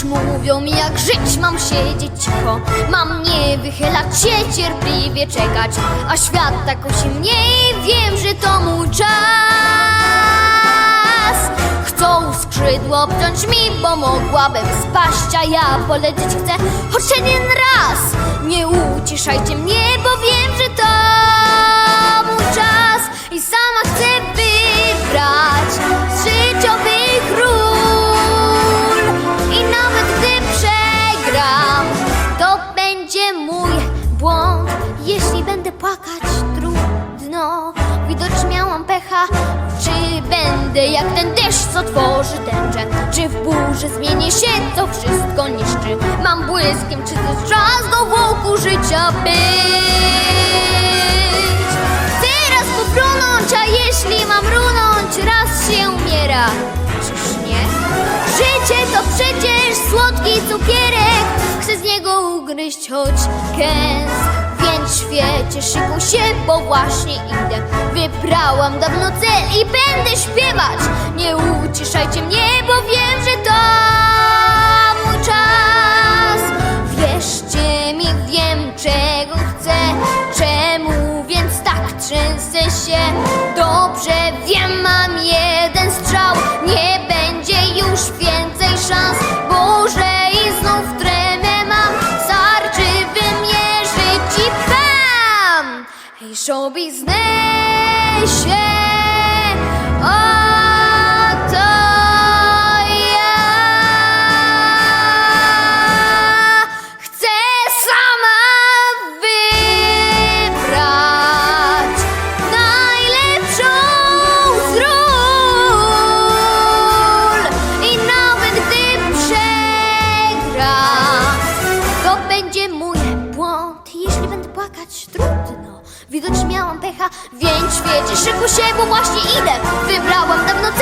Wciąż mówią mi jak żyć Mam siedzieć cicho. Mam nie wychylać się Cierpliwie czekać. A świat tak kusi mnie Wiem, że to mój czas. Chcą skrzydło obciąć mi Bo mogłabym spaść A ja polecieć chcę. Choć jeden raz Nie uciszajcie mnie będę płakać trudno. Widocznie miałam pecha. Czy będę jak ten deszcz, co tworzy tęczę Czy w burzy zmienię się, to wszystko niszczy? Mam błyskiem, czy to czas do wokół życia być. Chcę raz pofrunąć, a jeśli mam runąć Raz się umiera, czyż nie? Życie to przecież słodki cukierek. Chcę z niego ugryźć choć Więc świecie szykuj się, bo właśnie idę. Wybrałam dawno cel i będę śpiewać. Nie uciszajcie mnie, bo wiem, że to Hej, show biznesie Oto ja. Chcę sama wybrać najlepszą z ról. I nawet gdy przegram, to będzie mój błąd. Jeśli będę płakać, Widocznie miałam pecha, więc świecie szykuj się, bo właśnie idę. Wybrałam dawno